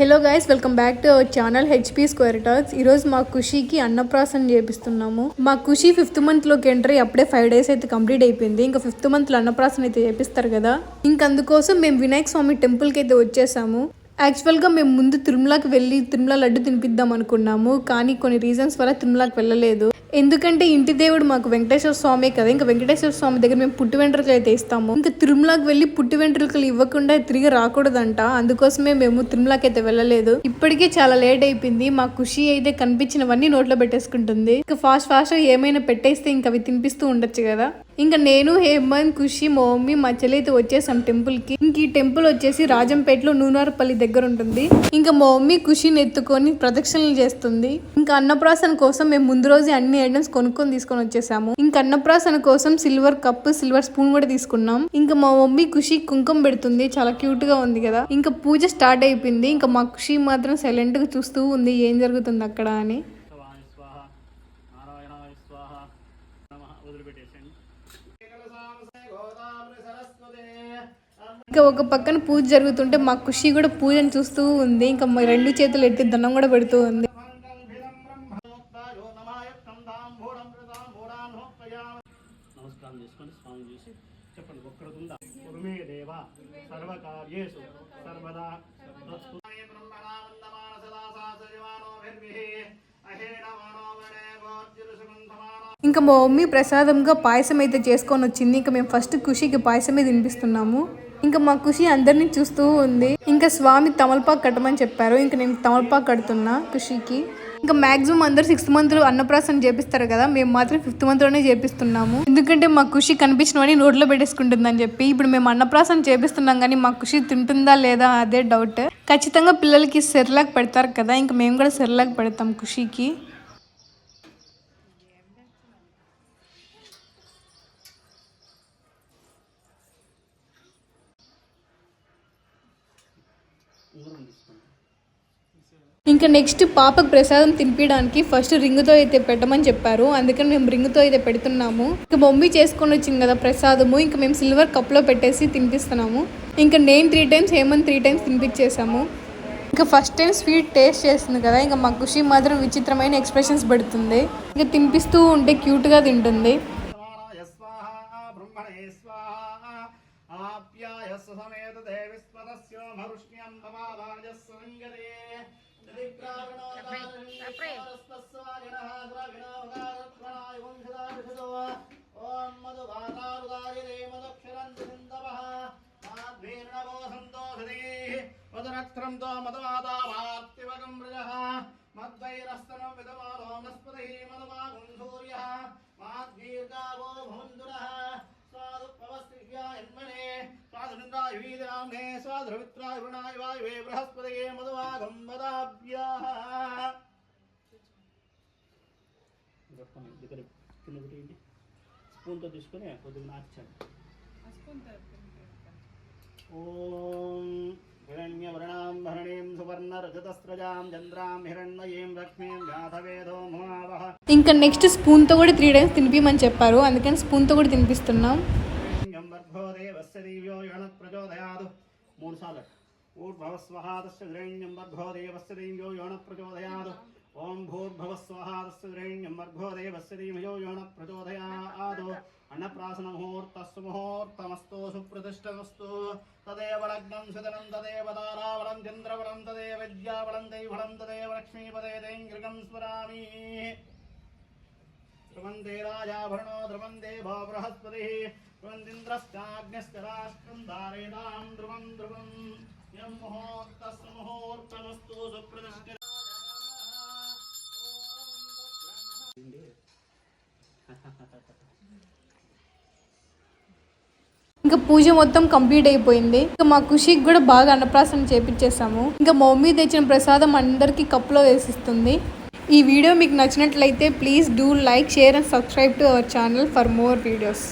Hello guys welcome back to our channel HP square talks ఈరోజు మా ఖుషికి అన్నప్రాసన చేపిస్తున్నాము. మా ఖుషి ఫిఫ్త్ మంత్లోకి ఎంటర్ అప్పుడే ఫైవ్ డేస్ అయితే కంప్లీట్ అయిపోయింది. ఇంకా ఫిఫ్త్ మంత్లో అన్నప్రాసన అయితే చేపిస్తారు కదా. ఇంకా అందుకోసం మేము వినాయక స్వామి టెంపుల్కి అయితే వచ్చేసాము. యాక్చువల్గా మేము ముందు తిరుమలకి వెళ్ళి తిరుమల లడ్డు తినిపిద్దాం అనుకున్నాము. కానీ కొన్ని రీజన్స్ వల్ల తిరుమలకి వెళ్ళలేదు. ఎందుకంటే ఇంటి దేవుడు మాకు వెంకటేశ్వర స్వామి కదా ఇంకా వెంకటేశ్వర స్వామి దగ్గర మేము పుట్టి వెంట్రుకలు అయితే ఇస్తాము. ఇంకా తిరుమలకి వెళ్ళి పుట్టి వెంట్రుకలు ఇవ్వకుండా తిరిగి రాకూడదంట. అందుకోసమే మేము తిరుమలకి అయితే వెళ్ళలేదు. ఇప్పటికే చాలా లేట్ అయిపోయింది. మా ఖుషి అయితే కనిపించినవన్నీ నోట్లో పెట్టేసుకుంటుంది. ఇంకా ఫాస్ట్ ఫాస్ట్ ఏమైనా పెట్టేస్తే ఇంకా అవి తినిపిస్తూ ఉండొచ్చు కదా. ఇంకా నేను హేమంత్ ఖుషి మా మమ్మీ మా వచ్చేసాం టెంపుల్కి ఇంక ఈ టెంపుల్ వచ్చేసి రాజంపేటలో నూనారపల్లి దగ్గర ఉంటుంది. ఇంకా మా మమ్మీ ఖుషిని ఎత్తుకొని ప్రదక్షిణలు చేస్తుంది. ఇంకా అన్నప్రాసన కోసం మేము ముందు రోజే అన్ని ఐటమ్స్ కొనుక్కొని తీసుకొని వచ్చేసాము. ఇంకా అన్నప్రాసన కోసం సిల్వర్ కప్ సిల్వర్ స్పూన్ కూడా తీసుకున్నాం. ఇంకా మా మమ్మీ ఖుషి కుంకుమ పెడుతుంది. చాలా క్యూట్గా ఉంది కదా. ఇంకా పూజ స్టార్ట్ అయిపోయింది. ఇంకా మా ఖుషి మాత్రం సైలెంట్గా చూస్తూ ఉంది. ఏం జరుగుతుంది అక్కడ అని. ఇంకా ఒక పక్కన పూజ జరుగుతుంటే మా ఖుషి కూడా పూజను చూస్తూ ఉంది. ఇంకా మా రెండు చేతులు ఎత్తి దండం కూడా పెడుతూ ఉంది. ఇంకా మా మమ్మీ ప్రసాదంగా పాయసం అయితే చేసుకొని వచ్చింది. ఇంకా మేము ఫస్ట్ ఖుషికి పాయసమే తినిపిస్తున్నాము. ఇంకా మా ఖుషి అందరినీ చూస్తూ ఉంది. ఇంకా స్వామి తమలపాకు కట్టమని చెప్పారు. ఇంకా నేను తమలపాకు కడుతున్నా ఖుషికి. ఇంకా మాక్సిమం అందరు సిక్స్త్ మంత్ అన్నప్రాసన చేపిస్తారు కదా మేము మాత్రం ఫిఫ్త్ మంత్లోనే చేపిస్తున్నాము. ఎందుకంటే మా ఖుషి కనిపించినవని నోట్లో పెట్టేసుకుంటుందని చెప్పి ఇప్పుడు మేము అన్నప్రాసన చేపిస్తున్నాం కానీ మా ఖుషి తింటుందా లేదా అదే డౌట్ ఖచ్చితంగా పిల్లలకి సెర్లాక్ పెడతారు కదా ఇంకా మేము కూడా సెర్లాక్ పెడతాం ఖుషికి. ఇంకా నెక్స్ట్ పాపకు ప్రసాదం తినిపించడానికి ఫస్ట్ రింగుతో అయితే పెట్టమని చెప్పారు. అందుకని మేము రింగుతో అయితే పెడుతున్నాము. ఇంకా మమ్మీ చేసుకొని వచ్చింది కదా ప్రసాదము. ఇంకా మేము సిల్వర్ కప్లో పెట్టేసి తినిపిస్తున్నాము. ఇంకా నేను three times Hemanth three times తినిపించేసాము ఇంకా ఫస్ట్ టైం స్వీట్ టేస్ట్ చేస్తుంది కదా. ఇంకా మా ఖుషి మాత్రం విచిత్రమైన ఎక్స్ప్రెషన్స్ పెడుతుంది. ఇంకా తినిపిస్తూ ఉంటే క్యూట్గా తింటుంది. సమానాయ స్వాహ బ్రహ్మణే స్వాహ ఆప్యాయ సమేత దేవి స్మరస్య మరుష్ణ్యం మమావాజస్సు లింగదే ఓం మధువాతారుదాయరే మదక్షరంతి సింధవః మాధ్వీర్ణవో సంతోషదే మధునక్త్రంతో మధువాదామార్తివగం మధువాగం మదాభ్యాः స్పూన్తో తీసుకొని కొద్దిగా నార్చండి ఓం హిరణ్యవర్ణాం భరణీం సువర్ణరజతస్రజాం చంద్రాం హిరణ్మయీం లక్ష్మీం ఇంకా నెక్స్ట్ స్పూన్తో కూడా త్రీ టైమ్స్ తినిపించమని చెప్పారు అందుకని స్పూన్తో కూడా తినిపిస్తున్నాం. గర్భో దేవస్య దివ్యో యణ ప్రచోదయాదు మూడు సార్లు ఊర్భవస్వహాదస్య హిరణ్యం గర్భో దేవస్య దివ్యో యణ ప్రచోదయాదు ఓం భూర్భవస్వహాదస్య హిరణ్యం గర్భో దేవస్య దివ్యో యణ ప్రచోదయాదు అన్నప్రాసన ముహూర్తస్సు ముహూర్తమస్తు సుప్రతిష్టమస్తు తదేవ లగ్నం సుదనం తదేవ తారావళం చంద్రవళం తదేవ విద్యావళం దైవళం తదేవ లక్ష్మీపదే దైంగృగం స్మరామి. ధ్రువందే రాజాభరణో ధ్రువందే భో బృహస్పతి ధ్రువందింద్రశ్చాగ్నిశ్చ రాష్ట్రం ధ్రువం ధ్రువం. యం ముహూర్తస్సు ముహూర్తమస్తు ఇంకా పూజ మొత్తం కంప్లీట్ అయిపోయింది. ఇంకా మా ఖుషికి కూడా బాగా అన్నప్రాసన చేపించేసాము ఇంకా మా మమ్మీ తెచ్చిన ప్రసాదం అందరికీ కప్పులో వేసిస్తుంది. ఈ వీడియో మీకు నచ్చినట్లయితే please do like share and subscribe to our channel for more videos.